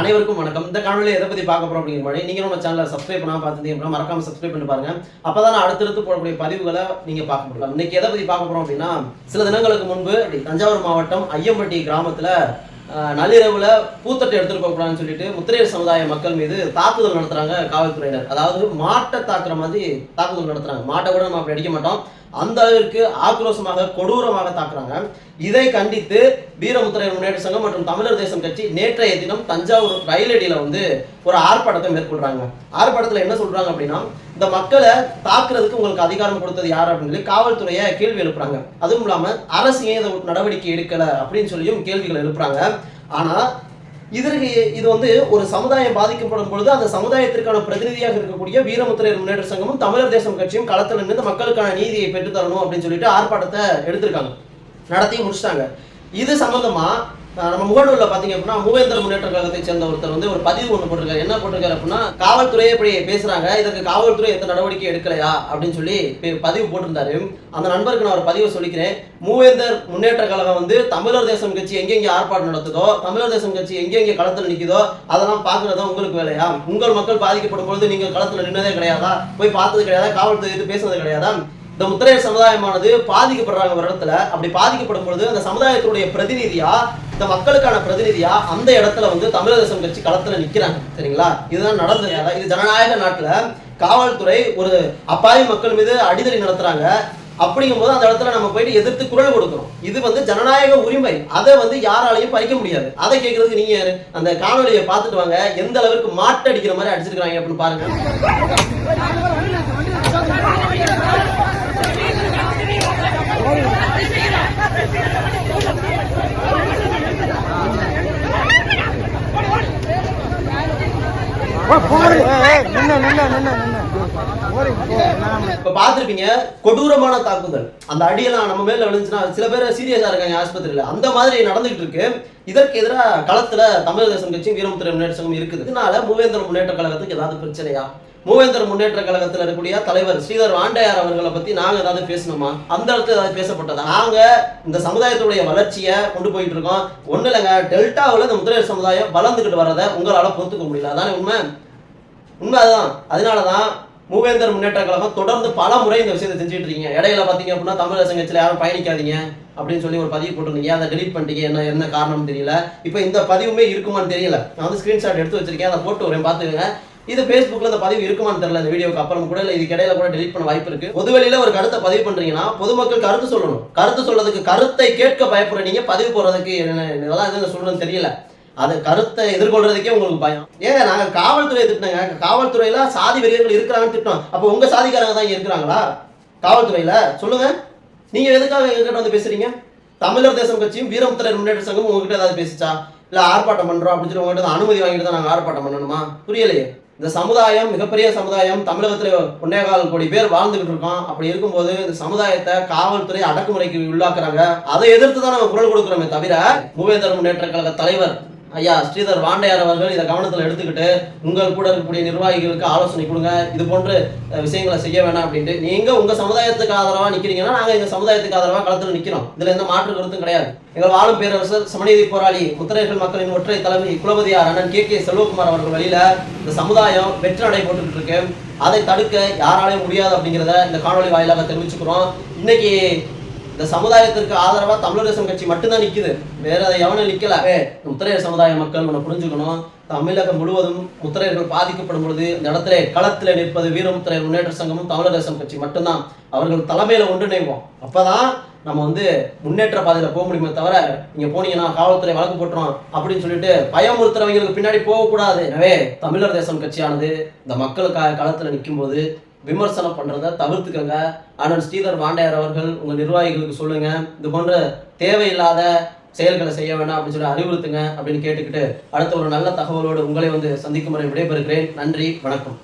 அனைவருக்கும் வணக்கம். இந்த காணொலியில் எதை பற்றி பார்க்க போகிறோம் அப்படிங்கிற மாதிரி நீங்கள் நம்ம சேனலை சப்ஸ்கிரைப் பண்ணாம பார்த்துருந்தீங்க அப்படின்னா மறக்காம சப்ஸ்கிரைப் பண்ணி பாருங்க. அப்பதான் நான் அடுத்தடுத்து போடக்கூடிய பதிவுகளை நீங்கள் பார்க்க முடியும். இன்றைக்கி எதை பற்றி பார்க்க போகிறோம் அப்படின்னா சில தினங்களுக்கு முன்பு தஞ்சாவூர் மாவட்டம் ஐயம்பட்டி கிராமத்தில் நள்ளிரவில் பூத்தட்டை எடுத்துகிட்டு போகக்கூடாதுன்னு சொல்லிட்டு முத்திரையர் சமுதாய மக்கள் மீது தாக்குதல் நடத்துகிறாங்க காவல்துறையினர். அதாவது மாட்டை தாக்குற மாதிரி தாக்குதல் நடத்துகிறாங்க மாட்டை கூட நம்ம அப்படி அடிக்க மாட்டோம். அந்த அளவிற்கு ஆக்ரோஷமாக கொடூரமாக தாக்குறாங்க. இதை கண்டித்து வீரமுத்திரையர் முன்னேற்ற சங்கம் மற்றும் தமிழர் தேசம் கட்சி நேற்றைய தினம் தஞ்சாவூர் ரயிலடியில வந்து ஒரு ஆர்ப்பாட்டத்தை மேற்கொள்றாங்க. ஆர்ப்பாட்டத்தில் என்ன சொல்றாங்க அப்படின்னா இந்த மக்களை தாக்குறதுக்கு உங்களுக்கு அதிகாரம் கொடுத்தது யார் அப்படின்னு சொல்லி காவல்துறையை கேள்வி எழுப்புறாங்க. அதுவும் இல்லாமல் அரசு ஏன் இதை நடவடிக்கை எடுக்கல அப்படின்னு சொல்லியும் கேள்விகள் எழுப்புறாங்க. ஆனால் இதற்கு இது வந்து ஒரு சமுதாயம் பாதிக்கப்படும் பொழுது அந்த சமுதாயத்திற்கான பிரதிநிதியாக இருக்கக்கூடிய வீரமுத்திரையர் முன்னேற்ற சங்கமும் தமிழர் தேசம் கட்சியும் களத்தில் நின்று மக்களுக்கான நீதியை பெற்றுத்தரணும் அப்படின்னு சொல்லிட்டு ஆர்ப்பாட்டத்தை எடுத்திருக்காங்க. நடத்தி முடிச்சிட்டாங்க. இது சம்பந்தமா நம்ம முகநூலில் பார்த்தீங்க அப்படின்னா மூவேந்தர் முன்னேற்ற கழகத்தை சேர்ந்த ஒருத்தர் வந்து ஒரு பதிவு ஒன்று போட்டிருக்காரு. என்ன போட்டிருக்காரு அப்படின்னா காவல்துறையை இப்படி பேசுறாங்க இதற்கு காவல்துறை எந்த நடவடிக்கை எடுக்கலையா? அப்படின்னு சொல்லி பதிவு போட்டிருந்தாரு. அந்த நண்பருக்கு நான் ஒரு பதிவை சொல்லிக்கிறேன். மூவேந்தர் முன்னேற்ற கழகம் வந்து தமிழர் தேசம் கட்சி எங்கெங்கே ஆர்ப்பாட்டம் நடத்துதோ தமிழர் தேசம் கட்சி எங்கெங்கே களத்தில் நிற்குதோ அதெல்லாம் பார்க்கறதா உங்களுக்கு வேலையா? உங்கள் மக்கள் பாதிக்கப்படும் பொழுது நீங்கள் களத்தில் நின்னதே கிடையாதா? போய் பார்த்தது கிடையாதா? காவல்துறை இது பேசுனது கிடையாதா? இந்த முத்திரையர் சமுதாயமானது பாதிக்கப்படுறாங்க ஒரு இடத்துல. அப்படி பாதிக்கப்படும் பொழுது அந்த சமுதாயத்தினுடைய பிரதிநிதியா இந்த மக்களுக்கான பிரதிநிதியா அந்த இடத்துல வந்து தமிழரசம் கட்சி களத்துல நிக்கிறாங்க. சரிங்களா? இதுதான் நடந்தது இது ஜனநாயக நாட்டுல காவல்துறை ஒரு அப்பாவி மக்கள் மீது அடிதடி நடத்துறாங்க. அப்படிங்கும்போது அந்த இடத்துல நம்ம போயிட்டு எதிர்த்து குரல் கொடுக்கணும். இது வந்து ஜனநாயக உரிமை. அதை வந்து யாராலையும் பறிக்க முடியாது. அதை கேட்கறதுக்கு நீங்க யாரு? அந்த காணொலியை பார்த்துட்டு வாங்க. எந்த அளவுக்கு மாட்டடிக்கிற மாதிரி அடிச்சிருக்காங்க அப்படின்னு பாருங்க. இப்ப பார்த்திருப்பீங்க கொடூரமான தாக்குதல். அந்த அடியெல்லாம் நம்ம மேல விழுந்துச்சுன்னா சில பேர் சீரியஸா இருக்காங்க ஆஸ்பத்திரியில. அந்த மாதிரி நடந்துகிட்டு இருக்கு. இதற்கு எதிராக களத்துல தமிழ் தேசம் கட்சி வீரமுத்திரை முன்னேற்ற சங்கம் இருக்குது. இதனால மூவேந்தர் முன்னேற்ற கழகத்துக்கு ஏதாவது பிரச்சனையா? மூவேந்தர் முன்னேற்ற கழகத்துல இருக்கக்கூடிய தலைவர் ஸ்ரீதர் வாண்டையார் அவர்களை பத்தி நாங்க ஏதாவது பேசணுமா? அந்த இடத்துல ஏதாவது பேசப்பட்டதா? நாங்க இந்த சமுதாயத்துடைய வளர்ச்சியை கொண்டு போயிட்டு இருக்கோம். ஒண்ணு இல்லைங்க டெல்டாவில் இந்த முதலீடு சமுதாயம் வளர்ந்துகிட்டு வரதை உங்களால பொறுத்துக்க முடியல. அதானே உண்மை? உண்மை அதுதான் அதனால தான் மூவேந்தர் முன்னேற்ற கழகம் தொடர்ந்து பல முறை இந்த விஷயத்தை செஞ்சுட்டு இருக்கீங்க. இடையில பார்த்தீங்க அப்படின்னா தமிழக சங்கத்தில் யாரும் பயணிக்காதீங்க அப்படின்னு சொல்லி ஒரு பதிவு போட்டிருந்தீங்க. அதை டெலிட் பண்ணிட்டீங்க? என்ன என்ன காரணம் தெரியல. இப்போ இந்த பதிவுமே இருக்குமான்னு தெரியல. நான் வந்து ஸ்க்ரீன்ஷாட் எடுத்து வச்சிருக்கேன். அதை போட்டு வரேன் பார்த்துக்கங்க இது ஃபேஸ்புக்கில் இந்த பதிவு இருக்குமான்னு தெரியல இந்த வீடியோக்கு அப்புறம் கூட இல்லை. இதுக்கு இடையில கூட டெலிட் பண்ண வாய்ப்பு இருக்கு. பொதுவெளியில ஒரு கருத்தை பதிவு பண்றீங்கன்னா பொதுமக்கள் கருத்து சொல்லணும். கருத்து சொல்றதுக்கு கருத்தை கேட்க பயப்படுற பதிவு போடுறதுக்கு என்ன இதெல்லாம் எதுவும் சொல்றதுன்னு தெரியல. அது கருத்தை எதிர்கொள்றதுக்கே உங்களுக்கு பயம். ஏங்க நாங்க காவல்துறை திட்டினாங்க. காவல்துறையில சாதி வெறியர்கள் இருக்கிறாங்கன்னு திட்டோம் அப்போ உங்க சாதிக்காரங்க தான் இருக்கிறாங்களா? காவல்துறையில? சொல்லுங்க. நீங்க எதுக்காக எங்ககிட்ட வந்து பேசுறீங்க? தமிழர் தேசம் கட்சியும் வீரமுத்திரர் முன்னேற்ற சங்கம் உங்ககிட்ட ஏதாவது பேசிச்சா? இல்ல ஆர்ப்பாட்டம் பண்றோம் அப்படின்னு சொல்லி உங்ககிட்ட அனுமதி வாங்கிட்டு தான் நாங்க ஆர்ப்பாட்டம் பண்ணணுமா? புரியலையே. இந்த சமுதாயம் மிகப்பெரிய சமுதாயம் தமிழகத்தில் ஒன்னேகால் கோடி பேர் வாழ்ந்துகிட்டு இருக்கோம். அப்படி இருக்கும்போது இந்த சமுதாயத்தை காவல்துறை அடக்குமுறைக்கு உள்ளாக்குறாங்க. அதை எதிர்த்து தான் நம்ம குரல் கொடுக்குறோமே தவிர மூவேந்தர் முன்னேற்ற கழக தலைவர் ஐயா ஸ்ரீதர் வாண்டையார் அவர்கள் இதை கவனத்தில் எடுத்துக்கிட்டு உங்கள் கூட இருக்கக்கூடிய நிர்வாகிகளுக்கு ஆலோசனை கொடுங்க. இது போன்ற விஷயங்களை செய்ய வேணாம் அப்படின்ட்டு. நீங்க உங்க சமுதாயத்துக்கு ஆதரவா நிக்கிறீங்கன்னா நாங்க இந்த சமுதாயத்துக்கு ஆதரவா களத்தில் நிக்கிறோம். இதுல எந்த மாற்று கருத்தும் கிடையாது. எங்கள் வாழும் பேரரசர் சமநீதி போராளி முத்திரையர்கள் மக்களின் ஒற்றை தலைமை குலபதியார் அண்ணன் கே. கே. செல்வகுமார் அவர்கள் வழியில இந்த சமுதாயம் வெற்றி நடை போட்டுக்கிட்டு இருக்கு அதை தடுக்க யாராலையும் முடியாது அப்படிங்கிறத இந்த காணொளி வாயிலாக தெரிவிச்சுக்கிறோம். இன்னைக்கு இந்த சமுதாயத்திற்கு ஆதரவா தமிழர் தேசம் கட்சி மட்டும்தான் நிக்குது. வேற எவனும் நிக்கல. முத்திரையர் சமுதாய மக்கள் உன்னை புரிஞ்சுக்கணும். தமிழகம் முழுவதும் முத்திரையர்கள் பாதிக்கப்படும் பொழுது இந்த இடத்துல களத்துல நிற்பது வீரமுத்திரையர் முன்னேற்ற சங்கமும் தமிழர் தேசம் கட்சி மட்டும்தான். அவர்கள் தலைமையில ஒன்றிணைவோம். அப்பதான் நம்ம வந்து முன்னேற்ற பாதையில போக முடியுமே தவிர நீங்க போனீங்கன்னா காவல்துறை வழக்கு போட்டுரும் அப்படின்னு சொல்லிட்டு பயமுறுத்துறவங்களுக்கு பின்னாடி போகக்கூடாது. எனவே தமிழர் தேசம் கட்சியானது இந்த மக்களுக்காக களத்துல நிற்கும் போது விமர்சனம் பண்ணுறத தவிர்த்துக்கங்க. அண்ணன் ஸ்ரீதர் வாண்டையார் அவர்கள் உங்கள் நிர்வாகிகளுக்கு சொல்லுங்கள் இது போன்ற தேவையில்லாத செயல்களை செய்ய வேண்டாம் அப்படின்னு சொல்லி அறிவுறுத்துங்க அப்படின்னு கேட்டுக்கிட்டு அடுத்த ஒரு நல்ல தகவலோடு உங்களை வந்து சந்திக்கும் வரை விடைபெறுகிறேன். நன்றி வணக்கம்.